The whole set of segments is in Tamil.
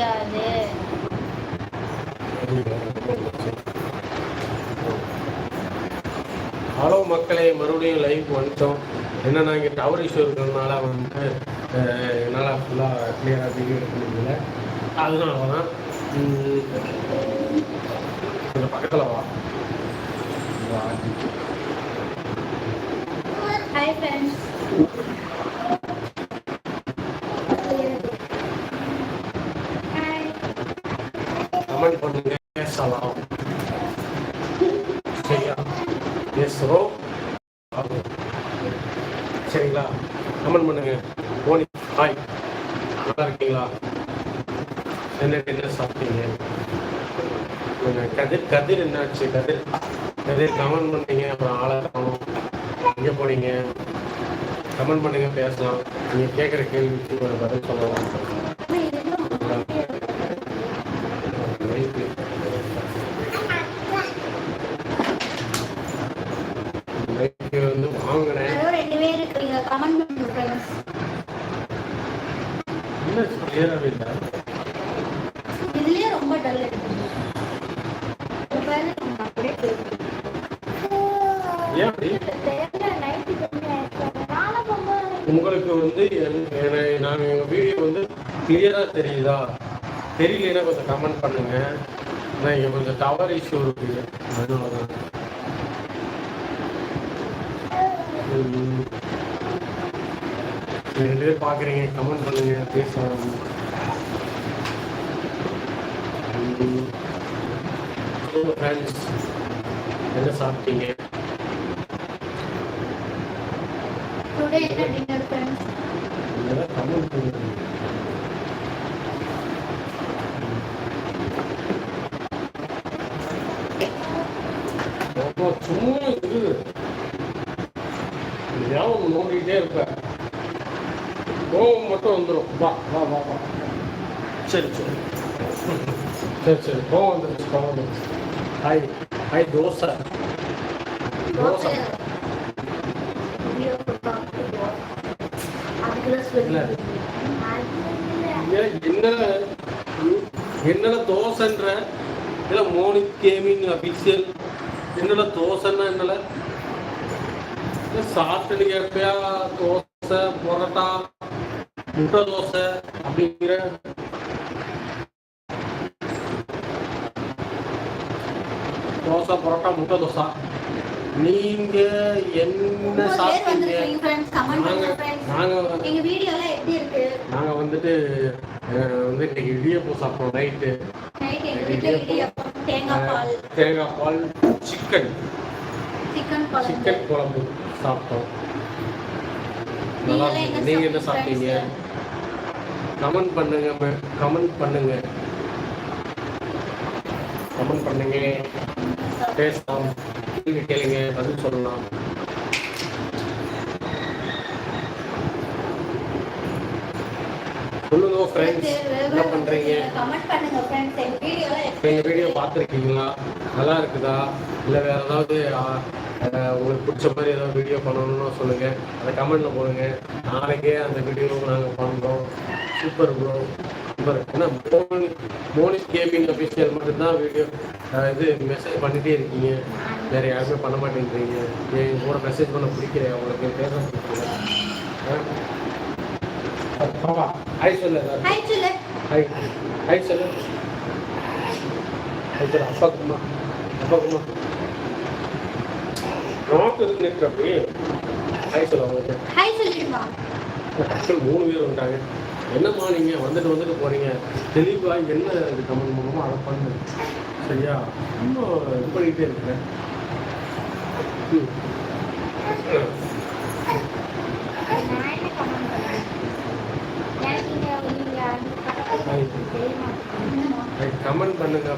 முடியாது. ஹலோ மக்களே மறுபடியும் லைவ் வந்துட்டோம். என்னன்னா இங்கே டவர் இஷ்யூ இருக்கிறதுனால வந்து அஹ், என்னால் ஃபுல்லாக கிளியராக வீடியோ எடுக்க முடியல. அதனால தான் கொஞ்சம் பக்கத்தில் வா. வா. ஹாய் ஃப்ரெண்ட்ஸ் சரிங்களா? கமெண்ட் பண்ணுங்க. போனி ஹாய். நல்லா இருக்கீங்களா? என்ன என்ன சாப்பிட்டீங்க? கதிர் கதிர் என்னாச்சு? கதிர் கதிர் கமெண்ட் பண்ணீங்க. அப்புறம் ஆளை காணும். எங்கே போனீங்க? கமெண்ட் பண்ணுங்க பேசலாம். நீங்கள் கேட்குற கேள்விக்கு ஒரு பதில் சொல்லலாம் மைக்கு வந்து வாங்கினேன் யாரோ ரெண்டு பேர் இருக்கீங்க கமெண்ட் பண்ணுங்க ஃப்ரெண்ட்ஸ் என்ன கிளியராகவே இல்லை இதுலயே ரொம்ப டல் அப்படியே உங்களுக்கு வந்து நான் எங்கள் வீடியோ வந்து கிளியராக தெரியுதா? தெரியலன்னா கொஞ்சம் கமெண்ட் பண்ணுங்க. நான் இங்கே கொஞ்சம் டவர் இஷ்யூ இருக்குது அதனால தான் ரெண்டு பேர் பார்க்குறீங்க கமெண்ட் பண்ணுங்க பேசலாம். ஃப்ரெண்ட்ஸ் என்ன சாப்பிட்டீங்க. டுடே என்ன டின்னர் ஃப்ரெண்ட்ஸ் இதெல்லாம் கமெண்ட் பண்ணுங்க அப்பா, சும்மா இரு. ஞாபகம் நோண்டிக்கிட்டே இருப்ப. கோவம் மட்டும் வந்துடும் வா வா வா வா. சரி சரி. சரி சரி. கோவம் வந்துருச்சு கோவம் வந்துருச்சு. ஹாய் ஹாய் தோசை தோசை இல்ல. என்னடா தோசைன்ற இல்லை மோனிக் கேமிங் அபிஷியல் என்னடா தோசைன்னா என்னல இல்ல சாப்பிட்டு கேட்பியா தோசை பரோட்டா முட்டை தோசை அப்படிங்கிற தோசை பரோட்டா முட்டை தோசை. நீங்க என்ன சாப்பிட்டீங்க? நாங்க வந்துட்டு வந்து இன்னைக்கு இடியப்பம் சாப்பிட்டோம் நைட்டு. தேங்காய் பால். சிக்கன் சிக்கன் குழம்பு. சாப்பிட்டோம். நல்லா. நீங்க என்ன சாப்பிட்டீங்க கமெண்ட் பண்ணுங்க கமெண்ட் பண்ணுங்க. கமெண்ட் பண்ணுங்க. பேசலாம். கேள்வி கேளுங்க பதில் சொல்லலாம். சொல்லுங்க ஃப்ரெண்ட்ஸ் என்ன பண்றீங்க? கமெண்ட் பண்ணுங்க ஃப்ரெண்ட்ஸ் எங்க வீடியோல எங்கள் வீடியோ பார்த்துருக்கீங்களா? நல்லா இருக்குதா? இல்லை வேறு ஏதாவது உங்களுக்கு பிடிச்ச மாதிரி ஏதாவது வீடியோ பண்ணணும்னு சொல்லுங்கள் அதை கமெண்ட்டில் போடுங்க. நாளைக்கே அந்த வீடியோ நாங்கள் பண்ணுறோம் சூப்பர் ப்ரோ சூப்பர் ஏன்னா மோனி மோனி கேமிங் அஃபிஷியல் மட்டும்தான் வீடியோ இது மெசேஜ் பண்ணிகிட்டே இருக்கீங்க. வேறு யாருமே பண்ண மாட்டேங்கிறீங்க. என் கூட மெசேஜ் பண்ண பிடிக்கல உங்களுக்கு பேச பிடிக்கல? பாப்பா ஹாய் சொல்லு. ஹாய் சொல்லு. ஹாய் ஹாய் சொல்லு. ஹாய் சொல்லு. அப்பா கும்மா. அப்பா கும்மா. நாக்கு இருக்கு நிற்கிறப்பி ஹாய் சொல்லு அவங்களுக்கு. ஹாய் சொல்லிடுமா? மூணு பேர் வந்துட்டாங்க. என்னம்மா நீங்கள் வந்துட்டு வந்துட்டு போகிறீங்க தெளிவாக என்ன இது கமெண்ட் பண்ணுமோ அதை பண்ணு சரியா? இன்னும் இது பண்ணிக்கிட்டே இருக்கிறேன் கமெண்ட் பண்ணுங்க.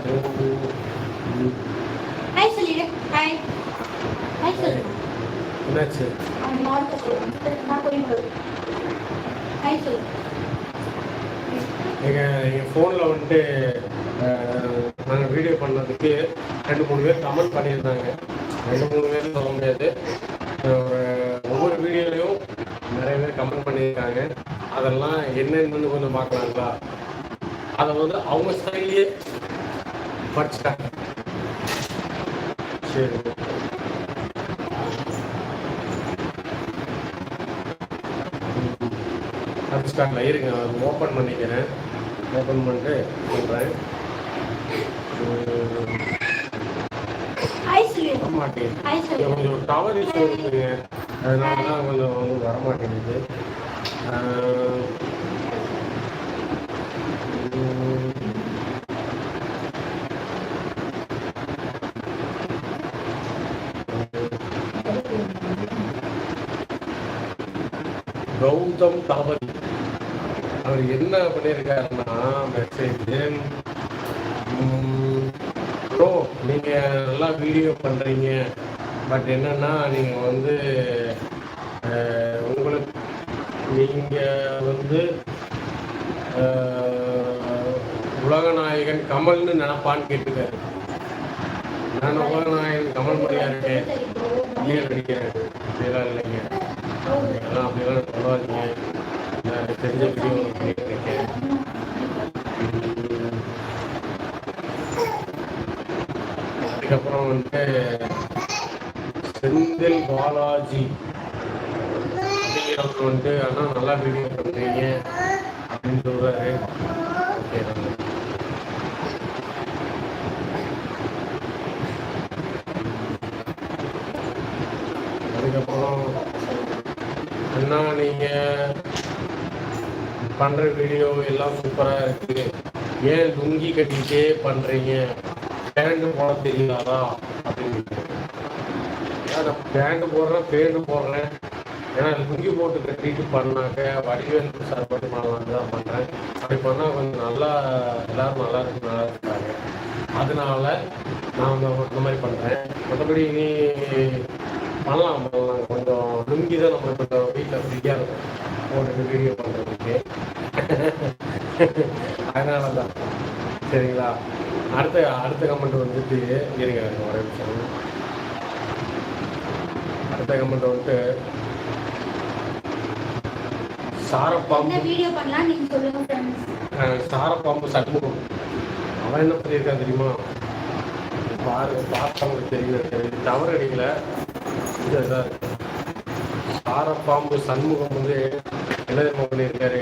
ஹாய் சொல்லிடு. ஹாய் ஹாய் சொல்லு என்னாச்சு? நான் ஹாய் சொல்லு. எங்கள் எங்கள் ஃபோனில் வந்துட்டு நாங்கள் வீடியோ பண்ணதுக்கு ரெண்டு மூணு பேர் கமெண்ட் பண்ணியிருந்தாங்க. ரெண்டு மூணு பேர் சொல்ல முடியாது. ஒவ்வொரு வீடியோலையும் நிறைய பேர் கமெண்ட் பண்ணியிருக்காங்க. அதெல்லாம் என்னன்னு கொஞ்சம் பார்க்கலாங்களா? அதை வந்து அவங்க ஸ்டைலே படிச்சுட்டாங்க. சரி. படிச்சுட்டாங்களா? இருங்க ஓப்பன் பண்ணிக்கிறேன். ஓப்பன் பண்ணிட்டு சொல்கிறேன் கொஞ்சம் டவர் இஷ்யூ இருக்குங்க அதனால தான் கொஞ்சம் வந்து வர மாட்டேங்குது. ஆஹ் உம் கௌதம் தவறி. அவர் என்ன பண்ணியிருக்காருன்னா மெசேஜ் ப்ரோ நீங்கள் நல்லா வீடியோ பண்ணுறீங்க பட் என்னன்னா நீங்கள் வந்து உங்களுக்கு நீங்கள் வந்து உலகநாயகன் கமல்னு நினப்பான்னு கேட்டுக்காரு. நான் உலகநாயகன் கமல் மாதிரியா இருக்கேன். இல்லையா நடிக்கிறேன் அப்படியெல்லாம் இல்லைங்க. அப்படியெல்லாம் அப்படியெல்லாம் சொல்லாதீங்க. நான் தெரிஞ்ச வீடியோ அதுக்கப்புறம் வந்து செந்தில் பாலாஜி. அப்படிங்கிறவர் வந்து அண்ணா நல்லா வீடியோ பண்ணுறீங்க அப்படின்னு சொல்கிறாரு ஓகே அதுக்கப்புறம் அண்ணா நீங்கள் பண்ணுற வீடியோ எல்லாம் சூப்பராக இருக்குது ஏன் லுங்கி கட்டிக்கிட்டே பண்ணுறீங்க பேண்ட் போட தெரியாதா? அப்படின்னு ஏன் நான் பேண்ட் போடுறேன் பேண்ட் போடுறேன். ஏன்னா லுங்கி போட்டு கட்டிட்டு பண்ணாக்க வடிவேல் சார் மட்டும் பண்ணலான்னு தான் பண்ணுறேன் அப்படி பண்ணால் கொஞ்சம் நல்லா எல்லாரும் நல்லா இருக்கு நல்லா இருக்காங்க. அதனால நான் அந்த இந்த மாதிரி பண்ணுறேன் மற்றபடி நீ பண்ணலாம் பண்ணலாம். கொஞ்சம் லுங்கி தான் நம்ம கொஞ்சம் வீட்டில் ஃப்ரீயாக இருக்கும். போட்டுட்டு வீடியோ பண்ணுறதுக்கு அதனால தான் சரிங்களா? அடுத்த அடுத்த கமெண்ட் வந்துட்டு இருங்க ஒரே நிமிஷம். அடுத்த கமெண்ட் வந்துட்டு சாரப்பாம்பு. சாரப்பாம்பு சண்முகம் அவன் என்ன பண்ணியிருக்கான் தெரியுமா? பாருங்க பார்த்தவங்களுக்கு தெரியும் தவறு அடிக்கல. இருக்கு. சாரப்பாம்பு சண்முகம் வந்து என்ன பண்ணியிருக்காரு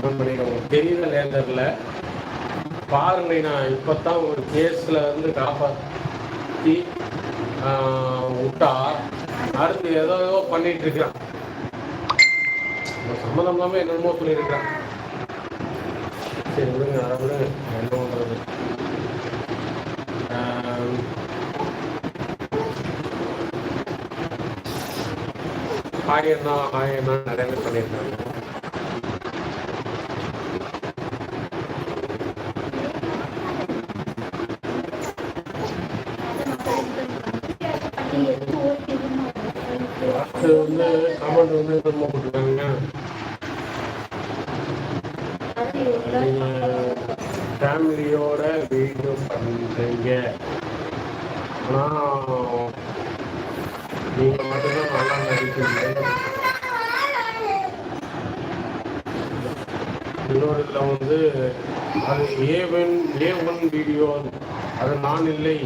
கமெண்ட் பண்ணியிருக்காங்க தெரியல லேண்டரில் பாருங்க நான் இப்போத்தான் ஒரு கேஸில் வந்து காப்பாற்றி விட்டா அடுத்து ஏதோ ஏதோ பண்ணிட்டு இருக்கிறான். சம்மந்தம் இல்லாமல் என்னென்னமோ சொல்லியிருக்கிறான். சரி விடுங்க அதை விடுங்க. என்ன பண்ணுறது ஆயண்ணா ஆயண்ணா நிறைய பேர் பண்ணியிருக்காங்க. அது வந்து கமெண்ட் வந்து திரும்ப போட்டுருக்காங்க ஃபேமிலியோட வீடியோ பண்ணுறீங்க ஆனால் நீங்கள் மட்டும்தான் நல்லா நடிக்கிறீங்க இன்னொரு இதில் வந்து அது A one A one video அது நான் இல்லை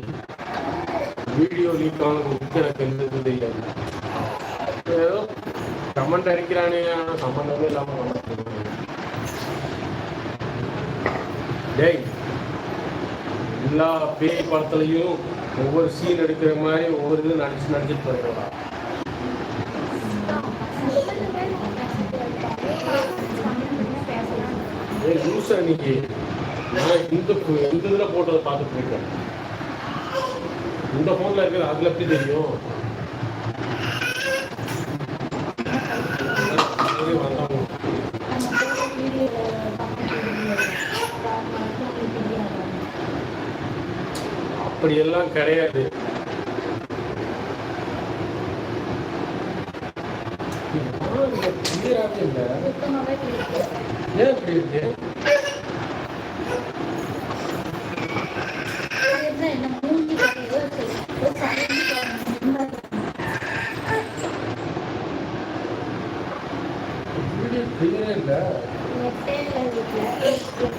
வீடியோ லீக் ஆனது எனக்கு எந்த இது தெரியாது ஏதோ கமெண்ட் அடிக்கிறானே ஆனால் சம்மந்தமே இல்லாமல் டேய் எல்லா பேய் படத்துலையும் ஒவ்வொரு சீன் எடுக்கிற மாதிரி ஒவ்வொரு இது நடிச்சு நடிச்சிட்டு போயிடலாம் ஏய் லூஸ் அன்னைக்கு. நான் இந்த பு- இந்த இதில் போட்டதை பார்த்துட்டு இருக்கேன் இந்த ஃபோனில் இருக்கிறது அதில் எப்படி தெரியும்? சரி, வந்தவங்க. அப்படியெல்லாம் கிடையாது. ஏன் அப்படி இருக்கு? வீடியோ